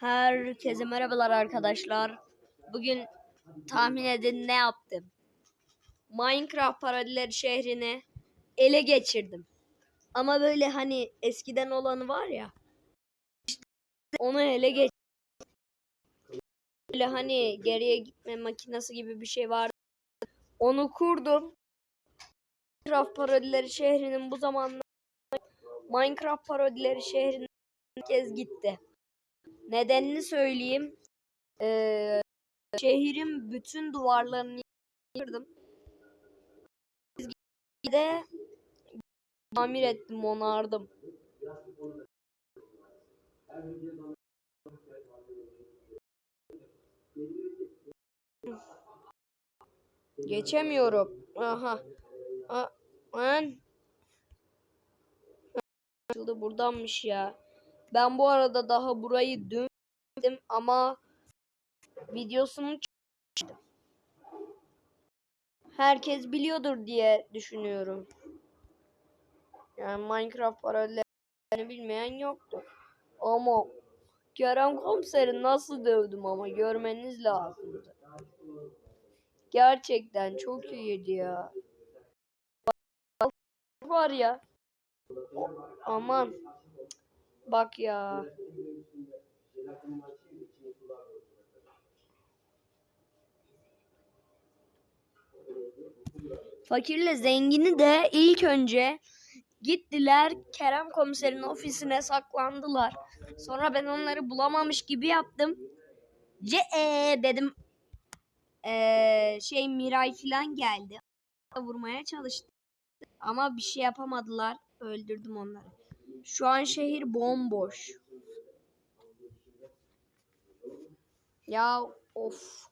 Herkese merhabalar arkadaşlar. Bugün tahmin edin ne yaptım? Minecraft paralel şehrini ele geçirdim. Ama böyle hani eskiden olanı var ya. işte onu ele geç. Böyle hani geriye gitme makinesi gibi bir şey vardı. Onu kurdum. Minecraft parodileri şehrinin bu zamanlar Minecraft parodileri şehrine kez gitti. Nedenini söyleyeyim. Ee, şehrin bütün duvarlarını yıktırdım. Bir de tamir ettim, onardım. Geçemiyorum. Aha. A ben açıldı buradanmış ya. Ben bu arada daha burayı dönmedim ama videosunu çektim. Herkes biliyordur diye düşünüyorum. Yani Minecraft paralellerini bilmeyen yoktu. Ama Kerem komiseri nasıl dövdüm ama görmeniz lazımdı. Gerçekten çok iyiydi ya. Var ya. Aman. Bak ya. Fakirle zengini de ilk önce gittiler Kerem komiserin ofisine saklandılar. Sonra ben onları bulamamış gibi yaptım. Ce ee, dedim. Ee, şey Miray falan geldi. Vurmaya çalıştı. Ama bir şey yapamadılar. Öldürdüm onları. Şu an şehir bomboş. Ya of.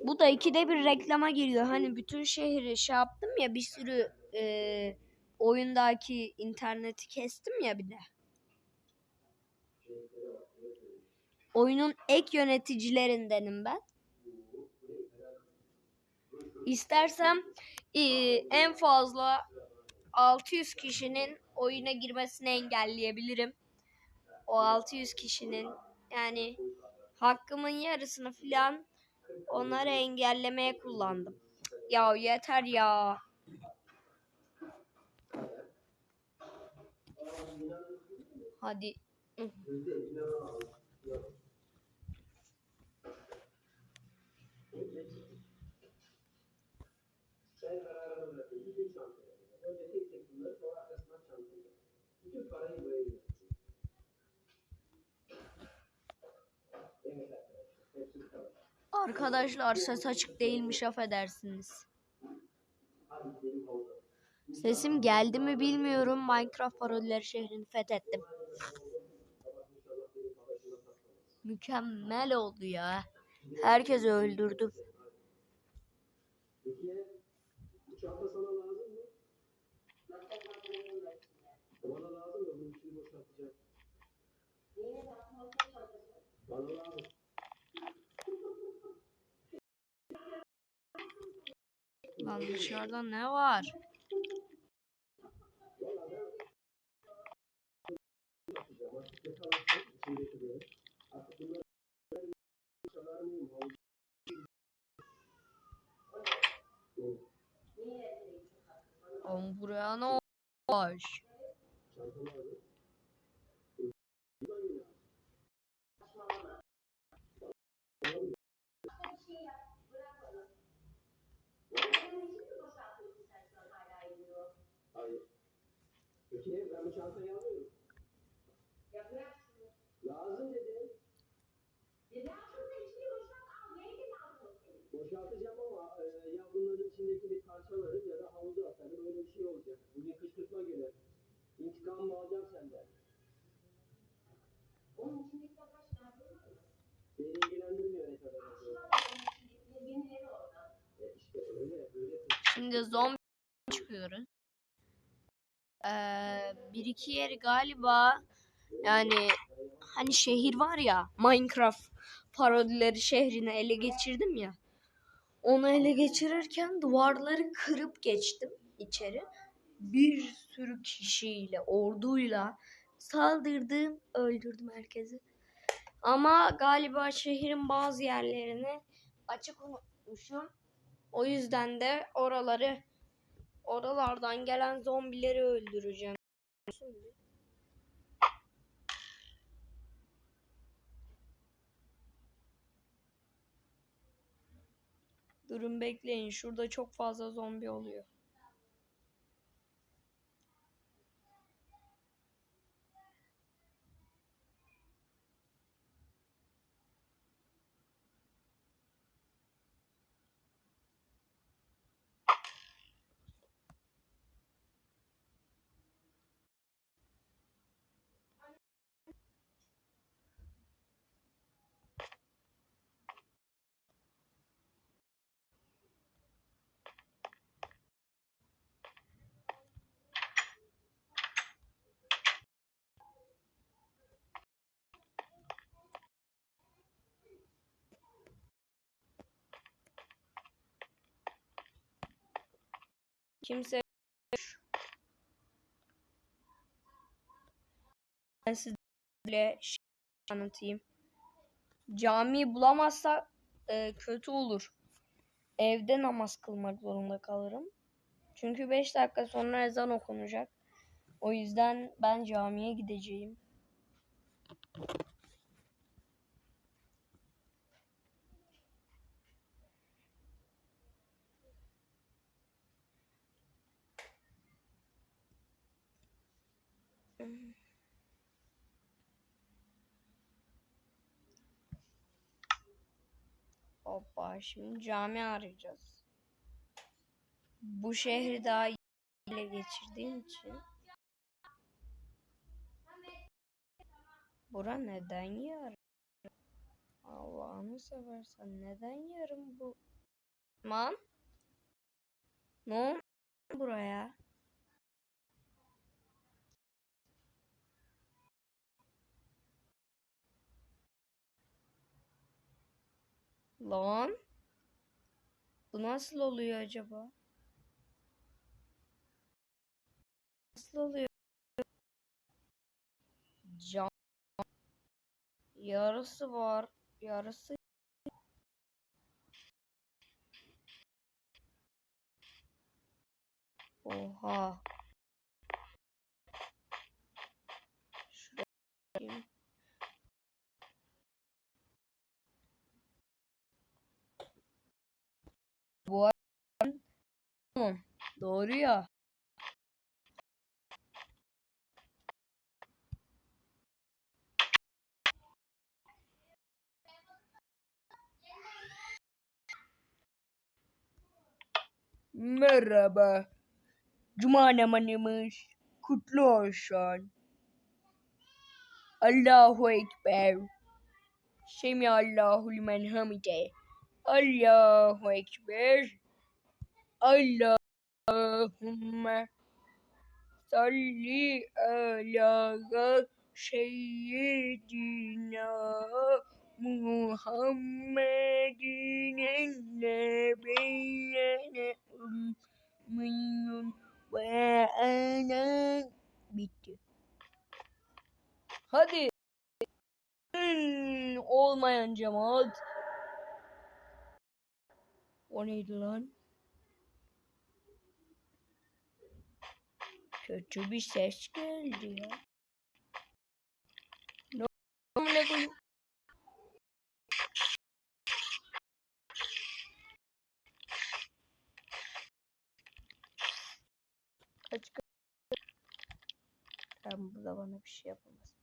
Bu da ikide bir reklama giriyor. Hani bütün şehri şey yaptım ya bir sürü e, oyundaki interneti kestim ya bir de. Oyunun ek yöneticilerindenim ben. İstersem e, en fazla 600 kişinin oyuna girmesini engelleyebilirim. O 600 kişinin yani hakkımın yarısını filan onları engellemeye kullandım. Ya yeter ya. Hadi. Hı. Ben kararımı bıraktım. Bütün çantaya. Önce tek tek bunları sonra arkasından çantaya. Bütün parayı buraya yatırdım. Evet arkadaşlar. Hepsi bu kadar. Arkadaşlar ses açık değilmiş affedersiniz. Sesim geldi mi bilmiyorum. Minecraft parodileri şehrini fethettim. Mükemmel oldu ya. Herkesi öldürdüm. Bana lazım da bunun içini boşaltacağım. Bana lazım. Lan dışarıda ne var? Oğlum buraya ne olmuş? Çantamı alın. Hayır. Peki ben bu çantayı alıyorum. Lazım dedim. Boşaltacağım ama e, ya bunların içindekini parçalarım ya da havuza atarım öyle bir Bugün kışkırtma günü. İntikamımı alacağım senden. Beni ilgilendirmiyor ne kadar olduğu. E işte öyle öyle. Şimdi zombi çıkıyoruz. Ee, bir iki yeri galiba yani hani şehir var ya Minecraft parodileri şehrini ele geçirdim ya. Onu ele geçirirken duvarları kırıp geçtim içeri. Bir sürü kişiyle, orduyla saldırdım, öldürdüm herkesi. Ama galiba şehrin bazı yerlerini açık unutmuşum. O yüzden de oraları oralardan gelen zombileri öldüreceğim. Durun bekleyin. Şurada çok fazla zombi oluyor. Kimse ben size şey anlatayım. Cami bulamazsa e, kötü olur. Evde namaz kılmak zorunda kalırım. Çünkü 5 dakika sonra ezan okunacak. O yüzden ben camiye gideceğim. Hoppa şimdi cami arayacağız. Bu şehri daha iyi ele geçirdiğim için. Bura neden yarım? Allah'ını seversen neden yarım bu? Man? Ne oldu buraya? Lan? Bu nasıl oluyor acaba? Nasıl oluyor? Cam. Yarısı var. Yarısı. Oha. Şuraya bakayım. Bu arada. Doğru ya. Merhaba. Cuma namazımız kutlu olsun. Allahu Ekber. Semi Allahu limen hamide. Allahu Ekber. Allahümme salli ala seyyidina Muhammedin nebiyyine ümmiyun ve ana bitti. Hadi. Olmayan cemaat. O neydi lan? Kötü bir ses geldi ya. Ne ne koyayım? Kaç. Tamam bu da bana bir şey yapamaz.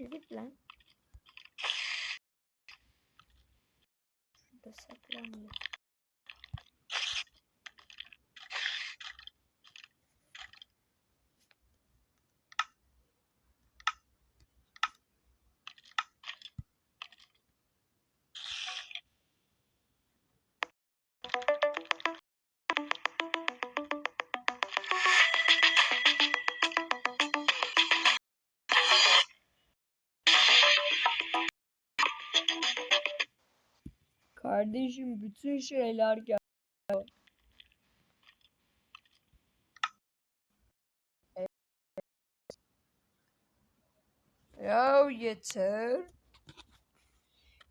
Yürü git lan. Şurada saklanıyor. kardeşim bütün şeyler geldi. Evet. Ya yeter.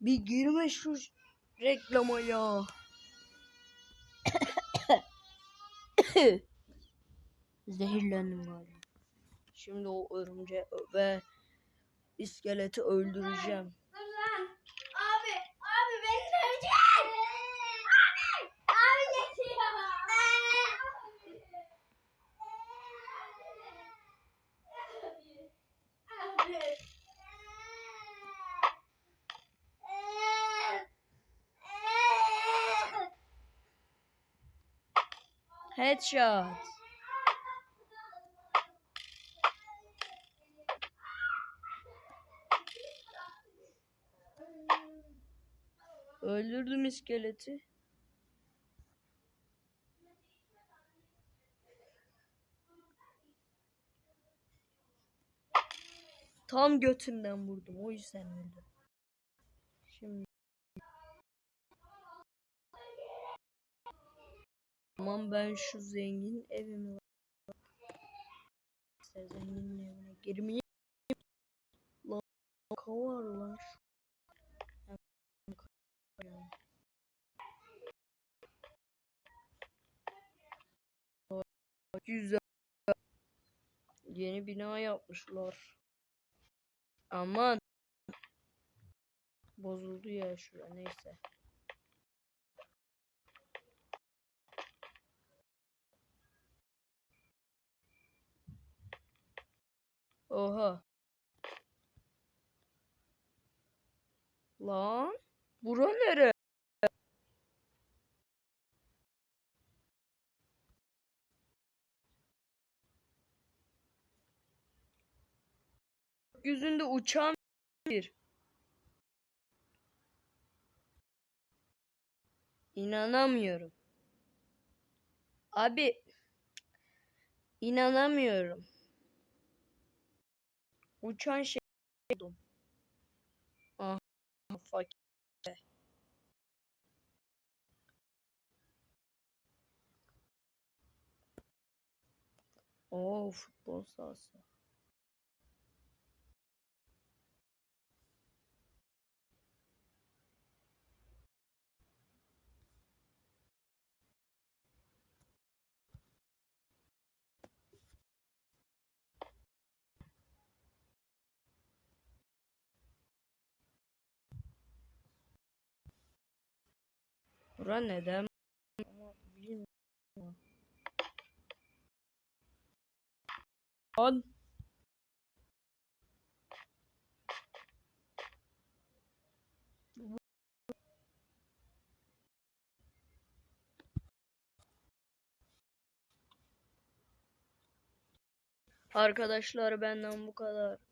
Bir girme şu reklama ya. Zehirlendim galiba. Şimdi o örümceği ve iskeleti öldüreceğim. Dur lan. Headshot. Öldürdüm iskeleti. Tam götünden vurdum. O yüzden öldü. Aman ben şu zengin evimi zenginin evine girmeyeyim. Lan var lan şu. Güzel. Yeni bina yapmışlar. Aman. Bozuldu ya şura neyse. Oha. Lan. Bura nere? Yüzünde uçan bir. İnanamıyorum. Abi inanamıyorum. Uçan şey buldum. Aha fakir. Oo futbol sahası. Bura neden? Ama bilmiyorum. Lan. Arkadaşlar benden bu kadar.